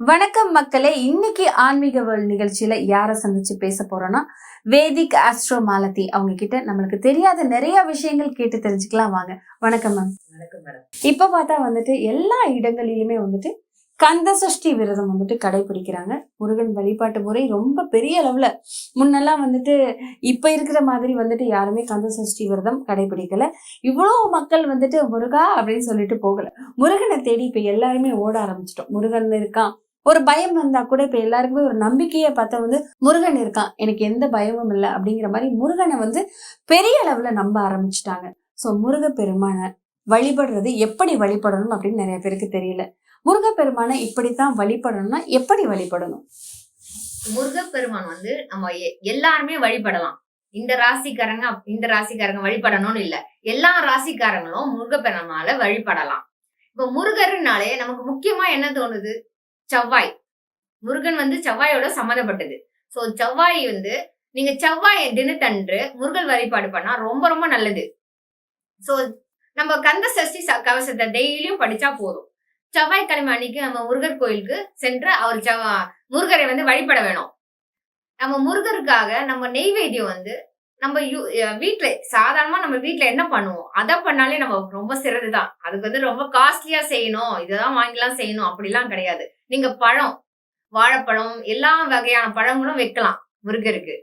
வணக்கம் மக்களே இன்னைக்கு ஆன்மீக வேர்ல்ட் நிகழ்ச்சியில யாரை சந்திச்சு பேச போறோம்னா வேதிக் ஆஸ்ட்ரோ மாலதி அவங்க கிட்ட நம்மளுக்கு தெரியாத நிறைய விஷயங்கள் கேட்டு தெரிஞ்சுக்கலாம் வாங்க. வணக்கம் மேம் வணக்கம் மேடம் இப்ப பார்த்தா வந்துட்டு எல்லா இடங்களிலுமே வந்துட்டு கந்த சஷ்டி விரதம் வந்துட்டு கடைபிடிக்கிறாங்க. முருகன் வழிபாட்டு முறை ரொம்ப பெரிய அளவுல. முன்னெல்லாம் வந்துட்டு இப்ப இருக்கிற மாதிரி வந்துட்டு யாருமே கந்த சஷ்டி விரதம் கடைபிடிக்கல. இவ்வளோ மக்கள் வந்துட்டு முருகா அப்படின்னு சொல்லிட்டு போகல. முருகனை தேடி இப்ப எல்லாருமே ஓட ஆரம்பிச்சிட்டோம். முருகன் இருக்கான் ஒரு பயம் வந்தா கூட இப்ப எல்லாருக்குமே ஒரு நம்பிக்கையை பார்த்தா வந்து முருகன் இருக்கான். எனக்கு எந்த பயமும் இல்லை அப்படிங்கிற மாதிரி முருகனை வந்து பெரிய அளவுல நம்ப ஆரம்பிச்சிட்டாங்க. ஸோ முருக பெருமானை வழிபடுறது எப்படி வழிபடணும் அப்படின்னு நிறைய பேருக்கு தெரியல. முருகப்பெருமானை இப்படித்தான் வழிபடணும்னா எப்படி வழிபடணும்? முருகப்பெருமான் வந்து நம்ம எ- எல்லாருமே வழிபடலாம். இந்த ராசிக்காரங்க இந்த ராசிக்காரங்க வழிபடணும்னு இல்ல. எல்லா ராசிக்காரங்களும் முருகப்பெருமானால வழிபடலாம். இப்ப முருகர்னாலே நமக்கு முக்கியமா என்ன தோணுது? செவ்வாய். முருகன் வந்து செவ்வாயோட சம்மந்தப்பட்டது. ஸோ செவ்வாய் வந்து நீங்க செவ்வாய் தினத்தன்று முருகன் வழிபாடு பண்ணா ரொம்ப ரொம்ப நல்லது. ஸோ நம்ம கந்த சஷ்டி ச- கவசத்தை டெய்லியும் படிச்சா போதும். செவ்வாய்க்கிழமை அன்னைக்கு நம்ம முருகர் கோயிலுக்கு சென்று அவர் செவ்வா முருகரை வந்து வழிபட வேணும். நம்ம முருகருக்காக நம்ம நெய்வேத்தியம் வந்து நம்ம யூ- வீட்டில் சாதாரணமாக நம்ம வீட்டில் என்ன பண்ணுவோம்? அதை பண்ணாலே நம்ம ரொம்ப சிறதுதான் அதுக்கு வந்து ரொம்ப காஸ்ட்லியாக செய்யணும். இதெல்லாம் வாங்கிலாம் செய்யணும். அப்படிலாம் கிடையாது. நீங்கள் பழம் வாழைப்பழம் எல்லா வகையான பழங்களும் வைக்கலாம் முருகருக்கு.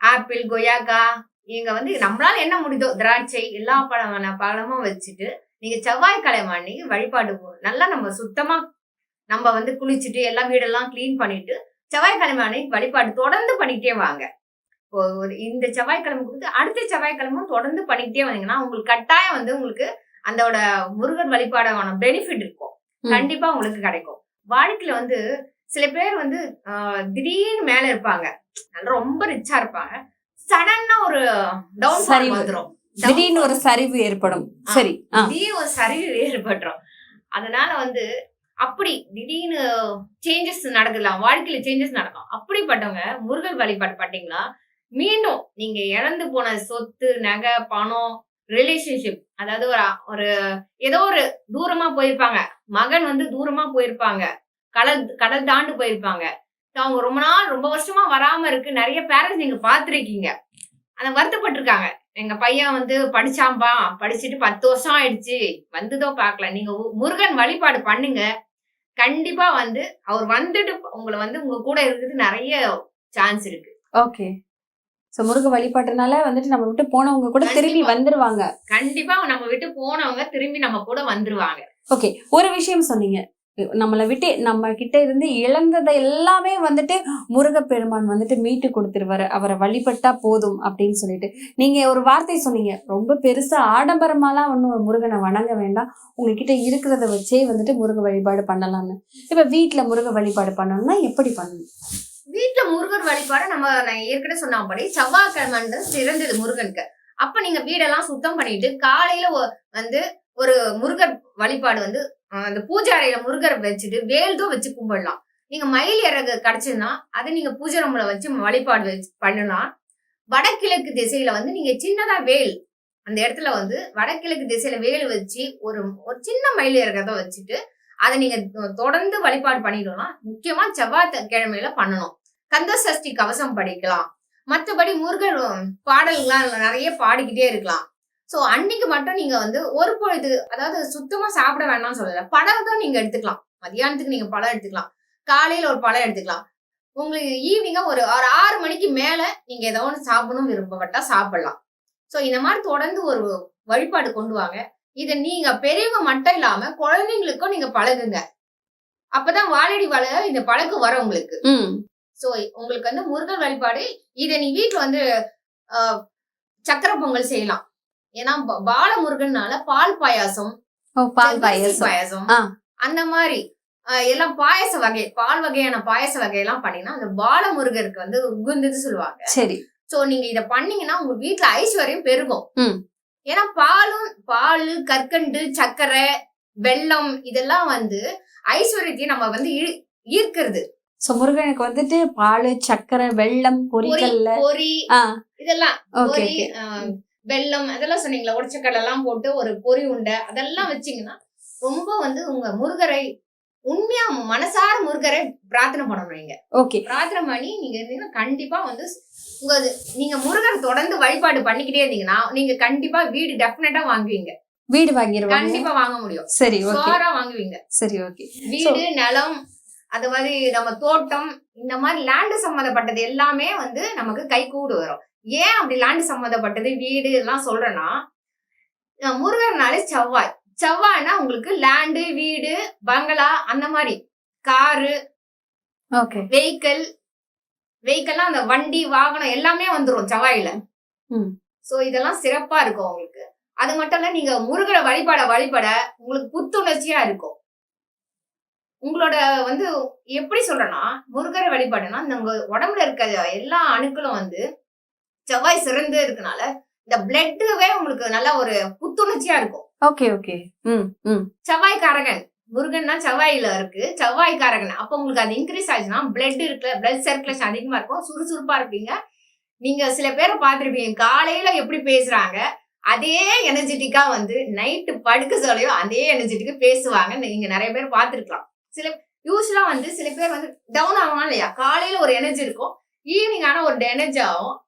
ஆப்பிள் கொய்யாக்கா இங்கே வந்து நம்மளால என்ன முடியுதோ திராட்சை எல்லா பழமான பழமும் வச்சுட்டு நீங்கள் செவ்வாய்க்கிழமை அன்னைக்கு வழிபாடு நல்லா நம்ம சுத்தமாக நம்ம வந்து குளிச்சுட்டு எல்லா வீடெல்லாம் க்ளீன் பண்ணிட்டு செவ்வாய்க்கிழமை அன்னைக்கு வழிபாடு தொடர்ந்து பண்ணிக்கிட்டே வாங்க. ஒரு இந்த செவ்வாய்க்கிழமை கொடுத்து அடுத்த செவ்வாய்க்கிழமும் தொடர்ந்து பண்ணிக்கிட்டே வந்தீங்கன்னா உங்களுக்கு கட்டாயம் வந்து உங்களுக்கு அதோட முருகர் வழிபாடான பெனிஃபிட் இருக்கும். கண்டிப்பா உங்களுக்கு கிடைக்கும். வாழ்க்கையில வந்து சில பேர் வந்து திடீர்னு மேல இருப்பாங்க. ரொம்ப ரிச்சா இருப்பாங்க. சடனா ஒரு டவுன் சரிவு. வந்துரும். திடீர்னு ஒரு சரிவு ஏற்படும். சரி. திடீர்னு ஒரு சரிவு ஏற்பட்டுரும். அதனால வந்து அப்படி திடீர்னு சேஞ்சஸ் நடக்கலாம் வாழ்க்கையில சேஞ்சஸ் நடக்கும். அப்படிப்பட்டவங்க முருகன் வழிபாடு பண்ணீங்களா மீண்டும் நீங்க இழந்து போன சொத்து நகை பணம் ரிலேஷன்ஷிப் அதாவது ஒரு ஒரு ஏதோ ஒரு தூரமா போயிருப்பாங்க. மகன் வந்து தூரமா போயிருப்பாங்க. கடல் கடல் தாண்டு போயிருப்பாங்க. அவங்க ரொம்ப நாள் ரொம்ப வருஷமா வராம இருக்கு. நிறைய பேரண்ட்ஸ் நீங்க பாத்திருக்கீங்க அந்த வருத்தப்பட்டிருக்காங்க. எங்க பையன் வந்து படிச்சாம்பா படிச்சுட்டு பத்து வருஷம் ஆயிடுச்சு. வந்துதோ பார்க்கல. நீங்க முருகன் வழிபாடு பண்ணுங்க. கண்டிப்பா வந்து அவர் வந்துட்டு உங்களை வந்து உங்க கூட இருக்கிறது நிறைய சான்ஸ் இருக்கு. ஓகே சோ முருக வழிபாட்டுனால வந்துட்டு நம்ம விட்டு போனவங்க கூட திரும்பி. வந்துருவாங்க. கண்டிப்பா நம்ம விட்டு போனவங்க திரும்பி நம்ம கூட வந்துருவாங்க. ஓகே ஒரு விஷயம் சொன்னீங்க. நம்மளை விட்டு நம்ம கிட்ட இருந்து இழந்ததை எல்லாமே வந்துட்டு முருகப்பெருமான் வந்துட்டு மீட்டு கொடுத்துருவாரு. அவரை வழிபட்டா போதும் அப்படின்னு சொல்லிட்டு. நீங்க ஒரு வார்த்தை சொன்னீங்க. ரொம்ப பெருசா ஆடம்பரமாலாம் ஒன்றும் முருகனை வணங்க வேண்டாம். உங்ககிட்ட இருக்கிறத வச்சே வந்துட்டு முருக வழிபாடு பண்ணலாம்னு. இப்ப வீட்ல முருக வழிபாடு பண்ணணும்னா எப்படி பண்ணணும்? வீட்டுல முருகர் வழிபாடு நம்ம நான் ஏற்கனவே சொன்னபடி செவ்வாய்க்கிழமை சிறந்தது முருகனுக்கு. அப்ப நீங்க வீடெல்லாம் சுத்தம் பண்ணிட்டு காலையில வந்து ஒரு முருகர் வழிபாடு வந்து அந்த பூஜை அறையில முருகரை வச்சுட்டு வேல்தும் வச்சு கும்பிடலாம். நீங்க மயில் இறகு கிடைச்சதுன்னா அதை நீங்க பூஜை ரூம்ல வச்சு வழிபாடு வச்சு பண்ணலாம். வடகிழக்கு திசையில வந்து நீங்க சின்னதா வேல் அந்த இடத்துல வந்து வடகிழக்கு திசையில வேல் வச்சு ஒரு ஒரு சின்ன மயில் இறகத்தை வச்சுட்டு அதை நீங்க தொடர்ந்து வழிபாடு பண்ணிடலாம். முக்கியமா செவ்வாய் கிழமையில பண்ணணும். கந்த சஷ்டி கவசம் படிக்கலாம். மற்றபடி முருகன் பாடல்கள்லாம் நிறைய பாடிக்கிட்டே இருக்கலாம். சோ அன்னைக்கு மட்டும் நீங்க வந்து ஒரு பொழுது அதாவது சுத்தமா சாப்பிட வேண்டாம்னு சொல்லல. பழம் தான் நீங்க எடுத்துக்கலாம். மதியானத்துக்கு நீங்க பழம் எடுத்துக்கலாம். காலையில ஒரு பழம் எடுத்துக்கலாம். உங்களுக்கு ஈவினிங்கா ஒரு ஒரு ஆறு மணிக்கு மேல நீங்க ஏதோ ஒன்று சாப்பிடணும் விருப்பப்பட்டா சாப்பிடலாம். சோ இந்த மாதிரி தொடர்ந்து ஒரு வழிபாடு கொண்டு வாங்க. இதை நீங்க பெரியவங்க மட்டும் இல்லாம குழந்தைங்களுக்கும் நீங்க பழகுங்க. அப்பதான் வாழடி வாழ இந்த பழக்கம் வரும் உங்களுக்கு. சோ உங்களுக்கு வந்து முருகன் வழிபாடு இதை நீ வீட்டுல வந்து சக்கரை பொங்கல் செய்யலாம். ஏன்னா பால முருகன்னால பால் பாயாசம் பால் பாயசம். பாயாசம். அந்த மாதிரி எல்லாம் பாயச வகை பால் வகையான பாயச வகையெல்லாம் பண்ணீங்கன்னா அந்த பால முருகருக்கு வந்து உகுந்தது சொல்லுவாங்க. சரி. சோ நீங்க இத பண்ணீங்கன்னா உங்க வீட்டுல ஐஸ்வர்யம் பெருகும். ஏன்னா பாலும் பால் கற்கண்டு சர்க்கரை வெல்லம் இதெல்லாம் வந்து ஐஸ்வர்யத்தையும் நம்ம வந்து ஈர்க்கிறது. சோ முருகனுக்கு வந்துட்டு பால் சக்கரை வெல்லம் பொரி பொரிகல்ல பொரி இதெல்லாம் ஓகே வெல்லம் அதெல்லாம் சொன்னீங்களா? உடச்சக்கடலை எல்லாம் போட்டு ஒரு பொரி உண்டை. அதெல்லாம் வச்சீங்கன்னா ரொம்ப வந்து உங்க முருகரை உண்மையா மனசார முருகரை பிரார்த்தனை பண்ணணும் நீங்க. ஓகே பிரார்த்தனை பண்ணி நீங்க இருந்தீங்கன்னா கண்டிப்பா வந்து உங்க நீங்க முருகர் தொடர்ந்து வழிபாடு பண்ணிக்கிட்டே இருந்தீங்கன்னா நீங்க கண்டிப்பா வீடு டெஃபினட்டா வாங்குவீங்க. வீடு வாங்கிடுவாங்க கண்டிப்பா வாங்க முடியும். சரி ஓகே சோரா வாங்குவீங்க. சரி ஓகே வீடு நிலம் அது மாதிரி நம்ம தோட்டம் இந்த மாதிரி லேண்டு சம்மந்தப்பட்டது எல்லாமே வந்து நமக்கு கை கூடு வரும். ஏன் அப்படி லேண்டு சம்மந்தப்பட்டது வீடு எல்லாம் சொல்றேன்னா முருகர்னாலே செவ்வாய். செவ்வாய்னா உங்களுக்கு லேண்டு வீடு பங்களா அந்த மாதிரி. காரு ஓகே வெஹிக்கிள் வெஹிக்கிள்லாம் அந்த வண்டி வாகனம் எல்லாமே வந்துரும் செவ்வாயில. சோ இதெல்லாம் சிறப்பா இருக்கும் உங்களுக்கு. அது மட்டும் இல்ல நீங்க முருகரை வழிபட வழிபட உங்களுக்கு புத்துணர்ச்சியா இருக்கும். உங்களோட வந்து எப்படி சொல்றேன்னா முருகரை வழிபாடுனா உங்க உடம்புல இருக்க எல்லா அணுக்களும் வந்து செவ்வாய் சிறந்து இருக்கனால இந்த பிளட்டுவே உங்களுக்கு நல்ல ஒரு புத்துணர்ச்சியா இருக்கும். Okay okay. ம் ம். செவ்வாய்க்காரகன். முருகன்னா செவ்வாயில இருக்கு. செவ்வாய்க்காரகன். அப்ப உங்களுக்கு அது இன்க்ரீஸ் ஆச்சுன்னா பிளட் இருக்குல்ல பிளட் சர்க்குலேஷன் அதிகமா இருக்கும். சுறுசுறுப்பா இருப்பீங்க. நீங்க சில பேரை பார்த்திருப்பீங்க. காலையில எப்படி பேசுறாங்க அதே எனர்ஜெட்டிக்கா வந்து நைட்டு படுக்க சொல்லையோ அதே எனர்ஜெட்டிக்கா பேசுவாங்க நீங்க நிறைய பேர் பார்த்திருக்கலாம். சில யூஸ்வலா வந்து சில பேர் வந்து டவுன் ஆகலாம் இல்லையா? காலையில ஒரு எனர்ஜி இருக்கும். ஈவினிங் ஆனா ஒரு எனர்ஜி ஆகும்.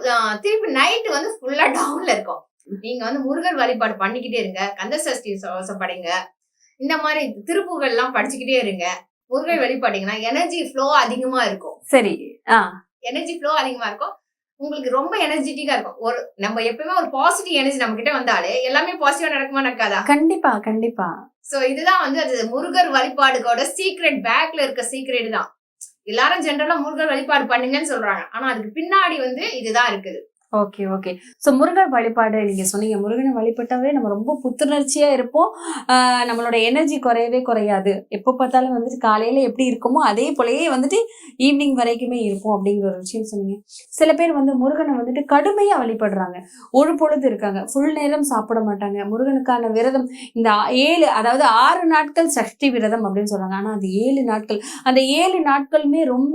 ஆஹ் திருப்பி நைட்டு வந்து ஃபுல்லா டவுன்ல இருக்கும். நீங்க வந்து முருகர் வழிபாடு பண்ணிக்கிட்டே இருங்க. கந்த சஷ்டி சவசம் படிங்க இந்த மாதிரி திருப்புகள் எல்லாம் படிச்சுக்கிட்டே இருங்க. முருகர் வழிபாட்டீங்கன்னா எனர்ஜி ஃப்ளோ அதிகமா இருக்கும். சரி எனர்ஜி ஃப்ளோ அதிகமா இருக்கும். உங்களுக்கு ரொம்ப எனர்ஜெட்டிக்கா இருக்கும். ஒரு நம்ம எப்பவுமே ஒரு பாசிட்டிவ் எனர்ஜி நம்ம கிட்ட வந்தாலே எல்லாமே பாசிட்டிவா நடக்குமா நடக்காதா? கண்டிப்பா கண்டிப்பா. சோ இதுதான் வந்து அது முருகர் வழிபாடுகளோட சீக்ரெட் பேக்ல இருக்க சீக்ரெட் தான். எல்லாரும் ஜென்ரலா முருகர் வழிபாடு பண்ணுங்கன்னு சொல்றாங்க. ஆனா அதுக்கு பின்னாடி வந்து இதுதான் இருக்குது. ஓகே ஓகே ஸோ முருகன் வழிபாடு நீங்க சொன்னீங்க. முருகனை வழிபட்டாவே நம்ம ரொம்ப புத்துணர்ச்சியா இருப்போம். நம்மளோட எனர்ஜி குறையவே குறையாது. எப்போ பார்த்தாலும் வந்துட்டு காலையில எப்படி இருக்குமோ அதே போலயே வந்துட்டு ஈவினிங் வரைக்குமே இருப்போம் அப்படிங்கிற ஒரு விஷயம் சொன்னீங்க. சில பேர் வந்து முருகனை வந்துட்டு கடுமையா வழிபடுறாங்க. ஒரு பொழுது இருக்காங்க. ஃபுல் நேரம் சாப்பிட மாட்டாங்க. முருகனுக்கான விரதம் இந்த ஏழு அதாவது ஆறு நாட்கள் சஷ்டி விரதம் அப்படின்னு சொல்றாங்க. ஆனா அது ஏழு நாட்கள் அந்த ஏழு நாட்களுமே ரொம்ப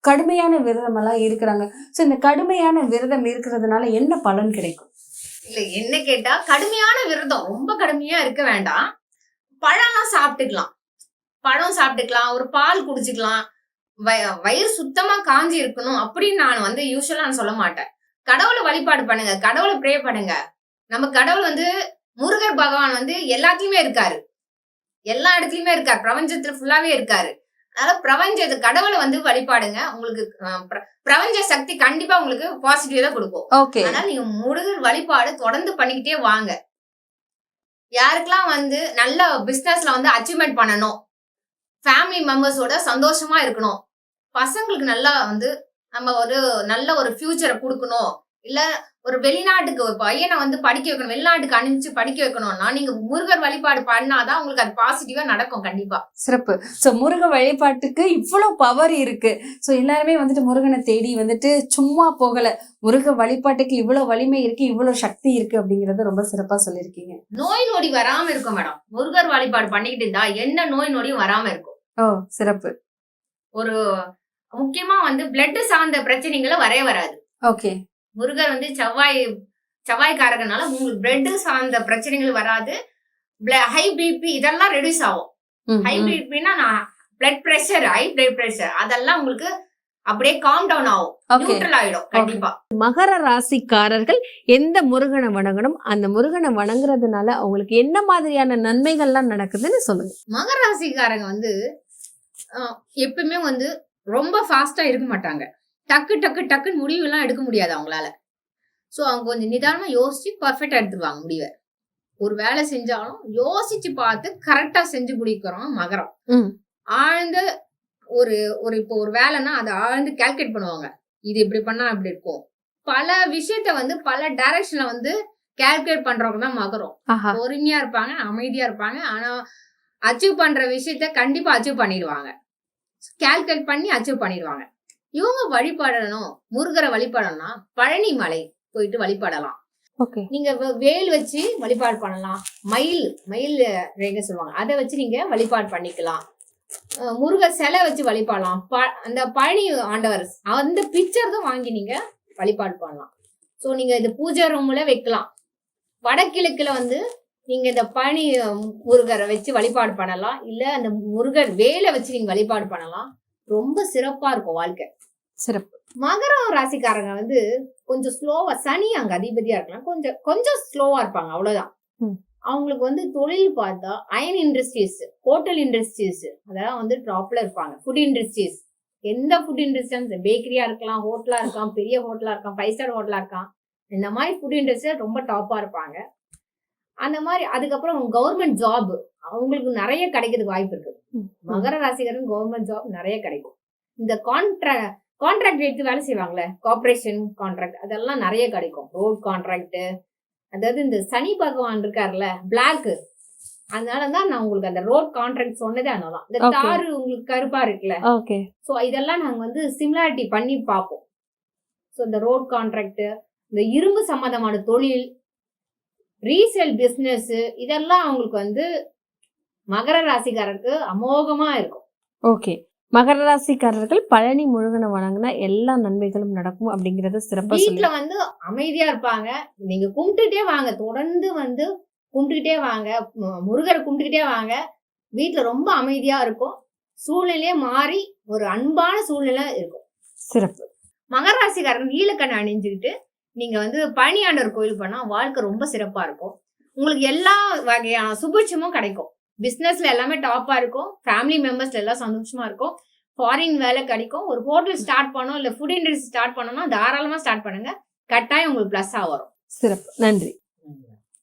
கடுமையான விரதம் எல்லாம் இருக்கிறாங்க. ஸோ இந்த கடுமையான விரதம் இருக்கிறதுனால என்ன பலன் கிடைக்கும்? இல்ல என்ன கேட்டா கடுமையான விரதம் ரொம்ப கடுமையா இருக்க வேண்டாம். பழம்லாம் சாப்பிட்டுக்கலாம். பழம் சாப்பிட்டுக்கலாம். ஒரு பால் குடிச்சுக்கலாம். வய- வயிறு சுத்தமா காஞ்சி இருக்கணும் அப்படின்னு நான் வந்து யூஸ்வலா நான் சொல்ல மாட்டேன். கடவுளை வழிபாடு பண்ணுங்க. கடவுளை ப்ரே பண்ணுங்க. நம்ம கடவுள் வந்து முருகர் பகவான் வந்து எல்லாத்துலயுமே இருக்காரு. எல்லா இடத்துலயுமே இருக்காரு. பிரபஞ்சத்துல ஃபுல்லாவே இருக்காரு. அதனால பிரபஞ்ச கடவுளை வந்து வழிபாடுங்க. உங்களுக்கு பிரபஞ்ச சக்தி கண்டிப்பா உங்களுக்கு பாசிட்டிவ் தான் கொடுக்கும். ஓகே. அதனால நீங்க முருகர் வழிபாடு தொடர்ந்து பண்ணிக்கிட்டே வாங்க. யாருக்கெல்லாம் வந்து நல்ல பிசினஸ்ல வந்து அச்சீவ்மெண்ட் பண்ணணும் ஃபேமிலி மெம்பர்ஸோட சந்தோஷமா இருக்கணும் பசங்களுக்கு நல்லா வந்து நம்ம ஒரு நல்ல ஒரு ஃபியூச்சரை கொடுக்கணும் இல்ல ஒரு வெளிநாட்டுக்கு ஒரு பையனை வந்து படிக்க வைக்கணும் வெளிநாட்டுக்கு அனுப்பிச்சு படிக்க வைக்கணும்னா நீங்க முருகர் வழிபாடு பண்ணாதான் உங்களுக்கு அது பாசிட்டிவா நடக்கும் கண்டிப்பா. சிறப்பு. ஸோ முருக வழிபாட்டுக்கு இவ்வளோ பவர் இருக்கு. ஸோ எல்லாருமே வந்துட்டு முருகனை தேடி வந்துட்டு சும்மா போகல. முருக வழிபாட்டுக்கு இவ்வளோ வலிமை இருக்கு இவ்வளோ சக்தி இருக்கு அப்படிங்கறத ரொம்ப சிறப்பா சொல்லியிருக்கீங்க. நோய் நொடி வராம இருக்கும் மேடம். முருகர் வழிபாடு பண்ணிக்கிட்டு இருந்தா என்ன நோய் நொடியும் வராம இருக்கும். ஓ சிறப்பு. ஒரு முக்கியமா வந்து பிளட் சார்ந்த பிரச்சனைகளை வரவே வராது. ஓகே முருகர் வந்து செவ்வாய் செவ்வாய்க்காரகனால உங்களுக்கு பிளட் சார்ந்த பிரச்சனைகள் வராது. ஹை பிபி இதெல்லாம் ரெடியூஸ் ஆகும். ஹை. பிபினா நான் blood pressure high blood pressure அதெல்லாம் உங்களுக்கு அப்படியே காம் டவுன் ஆகும். நியூட்ரல் ஆயிடும் கண்டிப்பா. மகர ராசிக்காரர்கள் எந்த முருகனை வணங்கணும்? அந்த முருகனை வணங்குறதுனால அவங்களுக்கு என்ன மாதிரியான நன்மைகள்லாம் நடக்குதுன்னு சொல்லுங்க. மகர ராசிக்காரங்க வந்து எப்பவுமே வந்து ரொம்ப ஃபாஸ்டா இருக்க மாட்டாங்க. டக்கு டக்கு டக்குன்னு முடிவு எல்லாம் எடுக்க முடியாது அவங்களால. சோ அவங்க கொஞ்சம் நிதானமா யோசிச்சு பர்ஃபெக்டா எடுத்துருவாங்க முடிவை. ஒரு வேலை செஞ்சாலும் யோசிச்சு பார்த்து கரெக்டா செஞ்சு முடிக்கிறோம் மகரம். ஆழ்ந்த ஒரு ஒரு இப்போ ஒரு வேலைன்னா அதை ஆழ்ந்து கால்குலேட் பண்ணுவாங்க. இது இப்படி பண்ணா இப்படி இருக்கும். பல விஷயத்த வந்து பல டைரக்ஷன்ல வந்து கால்குலேட் பண்றவங்க தான் மகரம். பொறுமையா இருப்பாங்க அமைதியா இருப்பாங்க. ஆனா அச்சீவ் பண்ற விஷயத்த கண்டிப்பா அச்சீவ் பண்ணிடுவாங்க. கால்குலேட் பண்ணி அச்சீவ் பண்ணிடுவாங்க. இவங்க வழிபடணும் முருகரை வழிபடணும்னா பழனி மலை போயிட்டு வழிபடலாம். ஓகே. நீங்க வேல் வச்சு வழிபாடு பண்ணலாம். மயில் மயில் ரேக சொல்லுவாங்க. அதை வச்சு நீங்க வழிபாடு பண்ணிக்கலாம். அஹ் முருகர் சிலை வச்சு வழிபாடலாம். ப- அந்த பழனி ஆண்டவர் அந்த பிக்சர் தான் வாங்கி நீங்க வழிபாடு பண்ணலாம். ஸோ நீங்க இது பூஜை ரூம்ல வைக்கலாம். வடகிழக்குல வந்து நீங்க இந்த பனி முருகரை வச்சு வழிபாடு பண்ணலாம். இல்ல அந்த முருகர் வேலை வச்சு நீங்க வழிபாடு பண்ணலாம். ரொம்ப சிறப்பா இருக்கும் வாழ்க்கை. சிறப்பு. மகரம் ராசிக்காரங்க வந்து கொஞ்சம் ஸ்லோவா சனி அங்க அதிபதியா இருக்கலாம். கொஞ்சம் கொஞ்சம் ஸ்லோவா இருப்பாங்க அவ்வளவுதான். அவங்களுக்கு வந்து தொழில் பார்த்தா அயன் இண்டஸ்ட்ரீஸ் ஹோட்டல் இண்டஸ்ட்ரீஸ் அதெல்லாம் வந்து டாப்ல இருப்பாங்க. ஃபுட் இண்டஸ்ட்ரீஸ் எந்த ஃபுட் இண்டஸ்ட்ரீஸ் பேக்கரியா இருக்கலாம் ஹோட்டலா இருக்கலாம் பெரிய ஹோட்டலா இருக்கலாம் ஃபைவ் ஸ்டார் ஹோட்டலா இருக்கலாம். இந்த மாதிரி ஃபுட் இண்டஸ்ட்ரியில ரொம்ப டாப்பா இருப்பாங்க. அந்த மாதிரி அதுக்கப்புறம் கவர்மெண்ட் ஜாப் அவங்களுக்கு நிறைய கிடைக்கிறதுக்கு வாய்ப்பு இருக்கு. மகர ராசிகரன் கவர்மெண்ட் ஜாப் நிறைய கிடைக்கும். இந்த கான்ட்ரா கான்ட்ராக்ட் எடுத்து வேலை செய்வாங்கல்ல கார்பரேஷன் கான்ட்ராக்ட் அதெல்லாம் நிறைய கிடைக்கும். ரோட் கான்ட்ராக்ட் அதாவது இந்த சனி பகவான் இருக்காருல்ல பிளாக் அதனால தான் நான் உங்களுக்கு அந்த ரோட் கான்ட்ராக்ட் சொன்னதே அதனால இந்த. தாரு உங்களுக்கு கருப்பா இருக்குல்ல. ஓகே ஸோ இதெல்லாம் நாங்கள் வந்து சிமிலாரிட்டி பண்ணி பார்ப்போம். ஸோ இந்த ரோட் கான்ட்ராக்ட் இந்த இரும்பு சம்மந்தமான தொழில் ரீசேல் பிஸ்னஸ் இதெல்லாம் அவங்களுக்கு வந்து மகர ராசிக்காரருக்கு அமோகமா இருக்கும். ஓகே. மகர ராசிக்காரர்கள் பழனி முருகனை வணங்கினா எல்லா நன்மைகளும் நடக்கும் அப்படிங்கறத சிறப்பா வீட்டுல வந்து அமைதியா இருப்பாங்க. நீங்க கும்பிட்டுட்டே வாங்க. தொடர்ந்து வந்து கும்பிட்டுக்கிட்டே வாங்க. முருகரை கும்பிட்டுக்கிட்டே வாங்க. வீட்டுல ரொம்ப அமைதியா இருக்கும். சூழ்நிலையே மாறி ஒரு அன்பான சூழ்நிலை இருக்கும். சிறப்பு. மகர ராசிக்காரங்க நீலக்கண்ணை அணிஞ்சுக்கிட்டு நீங்க வந்து பழனியாண்டவர் கோயில் போனா வாழ்க்கை ரொம்ப சிறப்பா இருக்கும். உங்களுக்கு எல்லா வகையான சுபிட்சமும் கிடைக்கும். பிஸ்னஸ்ல எல்லாமே டாப்பா இருக்கும். ஃபேமிலி மெம்பர்ஸ்ல எல்லாம் சந்தோஷமா இருக்கும். ஃபாரின் வேலை கிடைக்கும். ஒரு ஹோட்டல் ஸ்டார்ட் பண்ணோம் இல்ல ஃபுட் இண்டஸ்ட்ரி ஸ்டார்ட் பண்ணோம்னா தாராளமா ஸ்டார்ட் பண்ணுங்க. கட்டாயம் உங்களுக்கு ப்ளஸ்ஸாக வரும். சிறப்பு. நன்றி.